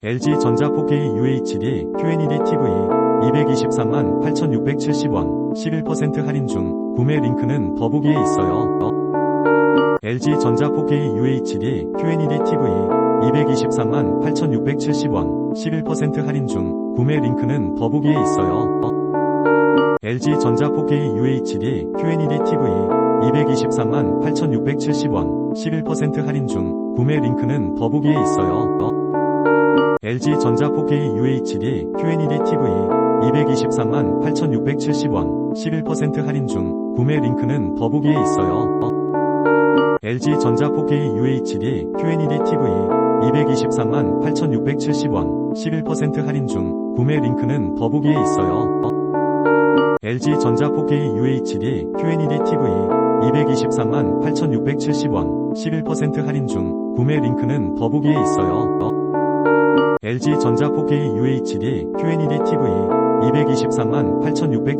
LG전자 4K UHD QNED TV 223만 8,670원 11% 할인 중 구매 링크는 더보기에 있어요. LG전자 4K UHD QNED TV 223만 8,670원 11% 할인 중 구매 링크는 더보기에 있어요. LG전자 4K UHD QNED TV 223만 8,670원 11% 할인 중 구매 링크는 더보기에 있어요. LG전자 4K UHD QNED TV 223만 8,670원 11% 할인 중 구매 링크는 더보기에 있어요. LG전자 4K UHD QNED TV 223만 8,670원 11% 할인 중 구매 링크는 더보기에 있어요. LG전자 4K UHD QNED TV 223만 8,670원 11% 할인 중 구매 링크는 더보기에 있어요. LG전자 4K UHD QNED TV 223만 8,670